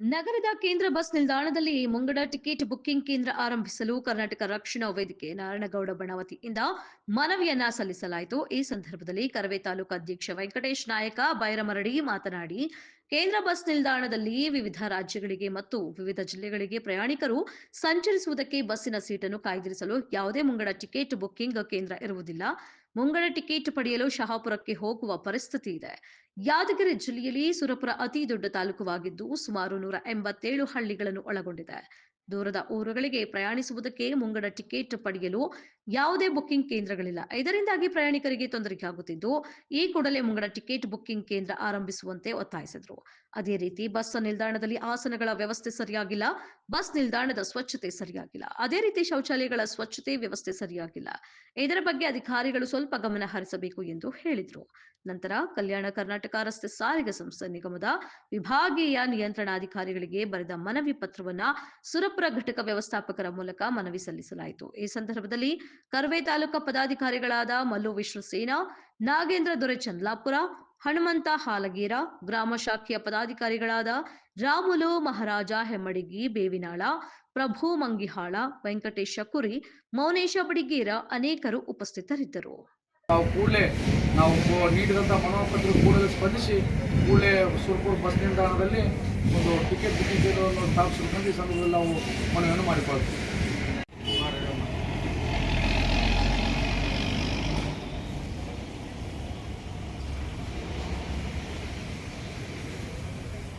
ನಗರದ ಕೇಂದ್ರ ಬಸ್ ನಿಲ್ದಾಣದಲ್ಲಿ ಮುಂಗಡ ಟಿಕೆಟ್ ಬುಕ್ಕಿಂಗ್ ಕೇಂದ್ರ ಆರಂಭಿಸಲು ಕರ್ನಾಟಕ ರಕ್ಷಣಾ ವೇದಿಕೆ ನಾರಾಯಣಗೌಡ ಬಣವತಿಯಿಂದ ಮನವಿಯನ್ನ ಸಲ್ಲಿಸಲಾಯಿತು. ಈ ಸಂದರ್ಭದಲ್ಲಿ ಕರವೇ ತಾಲೂಕು ಅಧ್ಯಕ್ಷ ವೆಂಕಟೇಶ್ ನಾಯಕ ಬೈರಮರಡಿ ಮಾತನಾಡಿ, ಕೇಂದ್ರ ಬಸ್ ನಿಲ್ದಾಣದಲ್ಲಿ ವಿವಿಧ ರಾಜ್ಯಗಳಿಗೆ ಮತ್ತು ವಿವಿಧ ಜಿಲ್ಲೆಗಳಿಗೆ ಪ್ರಯಾಣಿಕರು ಸಂಚರಿಸುವುದಕ್ಕೆ ಬಸ್ಸಿನ ಸೀಟನ್ನು ಕಾಯ್ದಿರಿಸಲು ಯಾವುದೇ ಮುಂಗಡ ಟಿಕೆಟ್ ಬುಕ್ಕಿಂಗ್ ಕೇಂದ್ರ ಇರುವುದಿಲ್ಲ. ಮುಂಗಡ ಟಿಕೆಟ್ ಪಡೆಯಲು ಶಹಾಪುರಕ್ಕೆ ಹೋಗುವ ಪರಿಸ್ಥಿತಿ ಇದೆ. ಯಾದಗಿರಿ ಜಿಲ್ಲೆಯಲ್ಲಿ ಸುರಪುರ ಅತಿ ದೊಡ್ಡ ತಾಲೂಕುವಾಗಿದ್ದು ಸುಮಾರು ನೂರ ಎಂಬತ್ತೇಳು ಹಳ್ಳಿಗಳನ್ನು ಒಳಗೊಂಡಿದೆ. ದೂರದ ಊರುಗಳಿಗೆ ಪ್ರಯಾಣಿಸುವುದಕ್ಕೆ ಮುಂಗಡ ಟಿಕೆಟ್ ಪಡೆಯಲು ಯಾವುದೇ ಬುಕ್ಕಿಂಗ್ ಕೇಂದ್ರಗಳಿಲ್ಲ. ಇದರಿಂದಾಗಿ ಪ್ರಯಾಣಿಕರಿಗೆ ತೊಂದರೆಯಾಗುತ್ತಿದ್ದು, ಈ ಕೂಡಲೇ ಮುಂಗಡ ಟಿಕೆಟ್ ಬುಕ್ಕಿಂಗ್ ಕೇಂದ್ರ ಆರಂಭಿಸುವಂತೆ ಒತ್ತಾಯಿಸಿದರು. ಅದೇ ರೀತಿ ಬಸ್ ನಿಲ್ದಾಣದಲ್ಲಿ ಆಸನಗಳ ವ್ಯವಸ್ಥೆ ಸರಿಯಾಗಿಲ್ಲ, ಬಸ್ ನಿಲ್ದಾಣದ ಸ್ವಚ್ಛತೆ ಸರಿಯಾಗಿಲ್ಲ. ಅದೇ ರೀತಿ ಶೌಚಾಲಯಗಳ ಸ್ವಚ್ಛತೆ ವ್ಯವಸ್ಥೆ ಸರಿಯಾಗಿಲ್ಲ. ಇದರ ಬಗ್ಗೆ ಅಧಿಕಾರಿಗಳು ಸ್ವಲ್ಪ ಗಮನ ಹರಿಸಬೇಕು ಎಂದು ಹೇಳಿದರು. ನಂತರ ಕಲ್ಯಾಣ ಕರ್ನಾಟಕ ರಸ್ತೆ ಸಾರಿಗೆ ಸಂಸ್ಥೆ ನಿಗಮದ ವಿಭಾಗೀಯ ನಿಯಂತ್ರಣಾಧಿಕಾರಿಗಳಿಗೆ ಬರೆದ ಮನವಿ ಪತ್ರವನ್ನ ಸುರಪುರ ಘಟಕ ವ್ಯವಸ್ಥಾಪಕರ ಮೂಲಕ ಮನವಿ ಸಲ್ಲಿಸಲಾಯಿತು. ಈ ಸಂದರ್ಭದಲ್ಲಿ ಕರ್ವೆ ತಾಲೂಕಾ ಪದಾಧಿಕಾರಿಗಳಾದ ಮಲ್ಲು ವಿಶ್ವಸೇನ ನಾಗೇಂದ್ರ ದೊರೆ ಚಂದ್ಲಾಪುರ ಹನುಮಂತ ಹಾಲಗೇರ, ಗ್ರಾಮ ಶಾಖೆಯ ಪದಾಧಿಕಾರಿಗಳಾದ ರಾಮುಲು ಮಹಾರಾಜ ಹೆಮ್ಮಡಿಗಿ, ಬೇವಿನಾಳ, ಪ್ರಭು ಮಂಗಿಹಾಳ, ವೆಂಕಟೇಶ ಕುರಿ, ಮೌನೇಶ ಬಡಿಗೇರ ಅನೇಕರು ಉಪಸ್ಥಿತರಿದ್ದರು. ನಾವು ಕೂಡಲೇ ನಾವು ನೀಡಿದಂತಹ ಮನೋಪತ್ರ ಕೂಡಲೇ ಸ್ಪಂದಿಸಿ ಕೂಡಲೇ ಸುರ್ಪುರ್ ಬಸ್ ನಿಲ್ದಾಣದಲ್ಲಿ ಒಂದು ಟಿಕೆಟ್ ಬುಕಿಂಗ್ ಕೇಂದ್ರವನ್ನು ಸ್ಥಾಪಿಸಬೇಕಂತ ಈ ಸಂದರ್ಭದಲ್ಲಿ ನಾವು ಮನವಿಯನ್ನು ಮಾಡಿಕೊಳ್ತೀವಿ